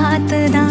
காத்துதான்